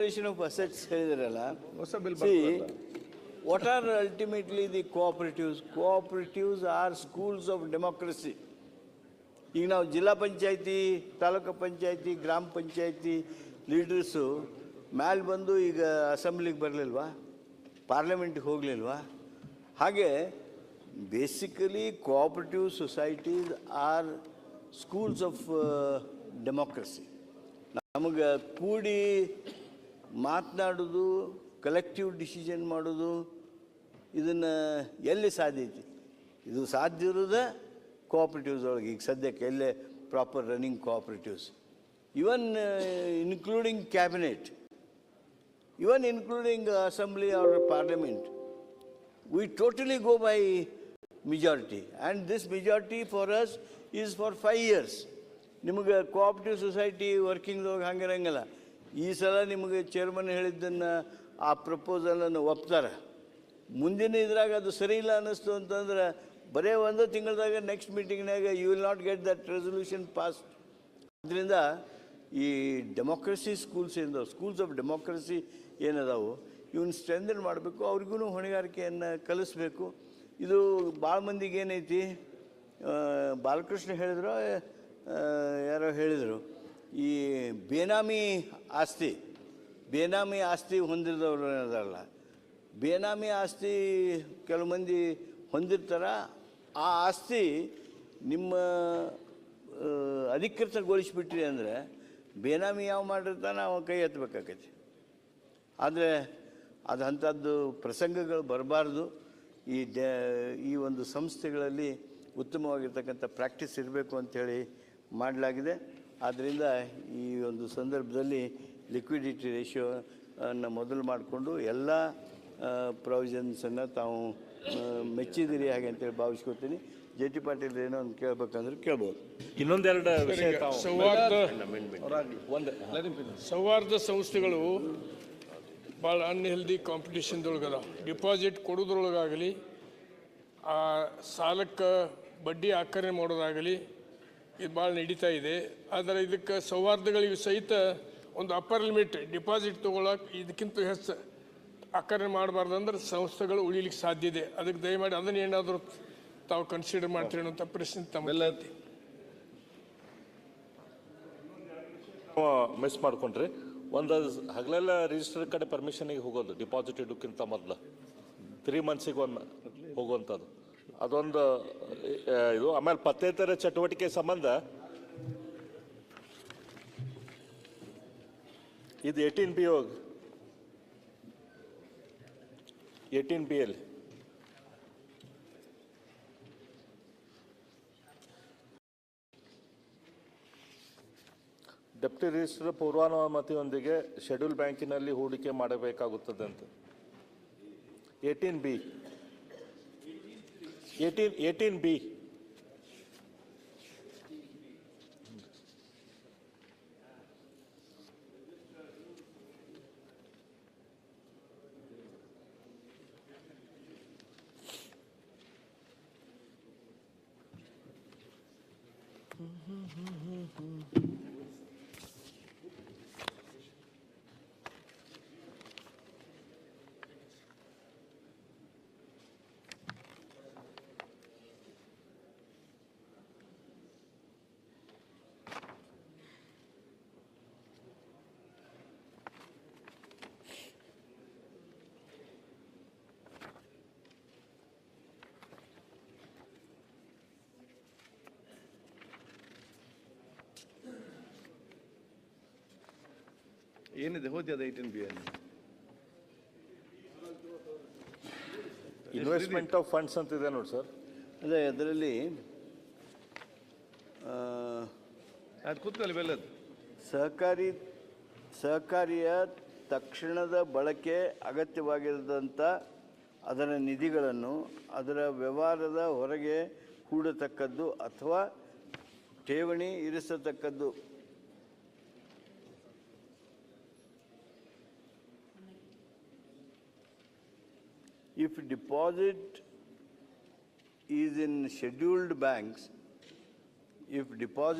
Of assets ಹೇಳಿದ್ರಲ್ಲ. ಹೊಸ bill see what are ultimately the cooperatives cooperatives are schools of democracy ಈಗ ನಾವು ಜಿಲ್ಲಾ ಪಂಚಾಯತಿ ತಾಲೂಕು ಪಂಚಾಯತಿ ಗ್ರಾಮ ಪಂಚಾಯತಿ ಲೀಡರ್ಸು ಮ್ಯಾಲೆ ಬಂದು ಈಗ ಅಸೆಂಬ್ಲಿಗೆ ಬರಲಿಲ್ವಾ? ಪಾರ್ಲಿಮೆಂಟ್ಗೆ ಹೋಗಲಿಲ್ವಾ? ಹಾಗೆ basically cooperative societies are schools of democracy ನಮಗೆ ಕೂಡಿ ಮಾತನಾಡೋದು ಕಲೆಕ್ಟಿವ್ ಡಿಸಿಷನ್ ಮಾಡೋದು, ಇದನ್ನು ಎಲ್ಲಿ ಸಾಧ್ಯ ಐತಿ? ಇದು ಸಾಧ್ಯ ಇರೋದೇ ಕೋಆಪ್ರೇಟಿವ್ಸ್ ಒಳಗೆ. ಈಗ ಸದ್ಯಕ್ಕೆ ಎಲ್ಲೇ proper running cooperatives even including cabinet even including assembly or parliament we totally go by majority and this majority for us is for five years ನಿಮಗೆ ಕೋಆಪ್ರೇಟಿವ್ ಸೊಸೈಟಿ ವರ್ಕಿಂಗ್ದೊಳಗೆ ಹಂಗಿರಂಗಿಲ್ಲ. ಈ ಸಲ ನಿಮಗೆ ಚೇರ್ಮನ್ ಹೇಳಿದ್ದನ್ನು ಆ ಪ್ರಪೋಸಲನ್ನು ಒಪ್ತಾರೆ. ಮುಂದಿನ ಇದ್ರಾಗ ಅದು ಸರಿ ಇಲ್ಲ ಅನ್ನಿಸ್ತು ಅಂತಂದ್ರೆ ಬರೇ ಒಂದು ತಿಂಗಳದಾಗ next ಮೀಟಿಂಗ್ನಾಗ you will not get that resolution pass ಅದರಿಂದ ಈ ಡೆಮೋಕ್ರಸಿ ಸ್ಕೂಲ್ಸ್ ಏನಿದಾವೆ ಸ್ಕೂಲ್ಸ್ ಆಫ್ ಡೆಮೋಕ್ರಸಿ ಏನದಾವು? ಇವನ್ನ ಸ್ಟ್ರೆಂದನ್ ಮಾಡಬೇಕು ಅವ್ರಿಗೂ ಹೊಣೆಗಾರಿಕೆಯನ್ನು ಕಲಿಸ್ಬೇಕು. ಇದು ಭಾಳ ಮಂದಿಗೆ ಏನೈತಿ? ಬಾಲಕೃಷ್ಣ ಹೇಳಿದ್ರು ಯಾರೋ ಹೇಳಿದರು. ಈ ಬೇನಾಮಿ ಆಸ್ತಿ ಬೇನಾಮಿ ಆಸ್ತಿ ಹೊಂದಿದವರು ಏನದಾರಲ್ಲ ಬೇನಾಮಿ ಆಸ್ತಿ ಕೆಲವು ಮಂದಿ ಹೊಂದಿರ್ತಾರ, ಆ ಆಸ್ತಿ ನಿಮ್ಮ ಅಧಿಕೃತಗೊಳಿಸ್ಬಿಟ್ರಿ ಅಂದರೆ ಬೇನಾಮಿ ಯಾವ ಮಾಡಿರ್ತಾನೆ ಅವ ಕೈ ಎತ್ತಬೇಕಾಗೈತಿ ಆದರೆ ಅದು ಅಂಥದ್ದು ಪ್ರಸಂಗಗಳು ಬರಬಾರ್ದು. ಈ ಡ, ಈ ಒಂದು ಸಂಸ್ಥೆಗಳಲ್ಲಿ ಉತ್ತಮವಾಗಿರ್ತಕ್ಕಂಥ ಪ್ರಾಕ್ಟೀಸ್ ಇರಬೇಕು ಅಂಥೇಳಿ ಮಾಡಲಾಗಿದೆ. ಆದ್ದರಿಂದ ಈ ಒಂದು ಸಂದರ್ಭದಲ್ಲಿ ಲಿಕ್ವಿಡಿಟಿ ರೇಷಿಯೋ ಅನ್ನು ಮೊದಲು ಮಾಡಿಕೊಂಡು ಎಲ್ಲ ಪ್ರಾವಿಷನ್ಸನ್ನು ತಾವು ಮೆಚ್ಚಿದಿರಿ ಹಾಗೆ ಅಂತೇಳಿ ಭಾವಿಸ್ಕೊತೀನಿ ಜೆ ಟಿ ಪಾಟೀಲ್ ಏನೋ ಒಂದು ಕೇಳಬೇಕಂದ್ರೆ ಕೇಳ್ಬೋದು. ಇನ್ನೊಂದೆರಡು ವಿಷಯ ತಾವು. ಸೌಹಾರ್ದ ಒಂದು ಸೌಹಾರ್ದ ಸಂಸ್ಥೆಗಳು ಭಾಳ ಅನ್ಹೆಲ್ದಿ ಕಾಂಪಿಟೇಷನ್ದೊಳಗದ ಡಿಪಾಸಿಟ್ ಕೊಡೋದ್ರೊಳಗಾಗಲಿ ಆ ಸಾಲಕ್ಕೆ ಬಡ್ಡಿ ಆಕರಣೆ ಮಾಡೋದಾಗಲಿ ಇದು ಭಾಳ ನಡೀತಾ ಇದೆ. ಆದರೆ ಇದಕ್ಕೆ ಸೌಹಾರ್ದಗಳಿಗೆ ಸಹಿತ ಒಂದು ಅಪ್ಪರ್ ಲಿಮಿಟ್ ಡಿಪಾಸಿಟ್ ತೊಗೊಳಕ್ಕೆ ಇದಕ್ಕಿಂತ ಹೆಚ್ಚು ಆಕರಣೆ ಮಾಡಬಾರ್ದು ಅಂದ್ರೆ ಸಂಸ್ಥೆಗಳು ಉಳಿಲಿಕ್ಕೆ ಸಾಧ್ಯ ಇದೆ. ಅದಕ್ಕೆ ದಯಮಾಡಿ ಅದನ್ನು ಏನಾದರೂ ತಾವು ಕನ್ಸಿಡರ್ ಮಾಡ್ತೀರಿ ಅನ್ನೋಂಥ ಪ್ರಶ್ನೆ ತಮ್ಮೆಲ್ಲ ಮಿಸ್ ಮಾಡ್ಕೊಂಡ್ರಿ. ಒಂದು ಹಗಲೆಲ್ಲ ರಿಜಿಸ್ಟರ್ ಕಡೆ ಪರ್ಮಿಷನಿಗೆ ಹೋಗೋದು ಡಿಪಾಸಿಟ್ ಇಡೋಕ್ಕಿಂತ ಮೊದಲು. ತ್ರೀ ಮಂತ್ಸಿಗೆ ಒಂದು ಹೋಗುವಂಥದ್ದು ಅದೊಂದು ಇದು ಆಮೇಲೆ ಪತ್ತೇತರ ಚಟುವಟಿಕೆ ಸಂಬಂಧ. ಇದು ಏಯ್ಟೀನ್ ಬಿ ಹೋಗಿ ಏಯ್ಟೀನ್ ಬಿ ಎಲ್ಲಿ ಡೆಪ್ಟಿ ರಿಜಿಸ್ಟರ್ ಪೂರ್ವಾನುಮತಿಯೊಂದಿಗೆ ಶೆಡ್ಯೂಲ್ ಬ್ಯಾಂಕಿನಲ್ಲಿ ಹೂಡಿಕೆ ಮಾಡಬೇಕಾಗುತ್ತದೆ ಅಂತ. Eighteen B eighteen eighteen B ಏನಿದೆ? ಹೋದಿ ಅದು ಏಯ್ಟೀನ್ ಬಿ ಅಲ್ಲಿ? ಇನ್ವೆಸ್ಟ್ಮೆಂಟ್ ಆಫ್ ಫಂಡ್ಸ್ ಅಂತ ಇದೆ ನೋಡಿ ಸರ್. ಅದೇ ಅದರಲ್ಲಿ ಅದು ಕೂತ್ಕೊಳ್ಳಿ ಬೆಲ್ಲದು ಸಹಕಾರಿ ಸಹಕಾರಿಯ ತಕ್ಷಣದ ಬಳಕೆ ಅಗತ್ಯವಾಗಿರದಂಥ ಅದರ ನಿಧಿಗಳನ್ನು ಅದರ ವ್ಯವಹಾರದ ಹೊರಗೆ ಕೂಡತಕ್ಕದ್ದು ಅಥವಾ ಠೇವಣಿ ಇರಿಸತಕ್ಕದ್ದು if deposit is in scheduled banks, if deposit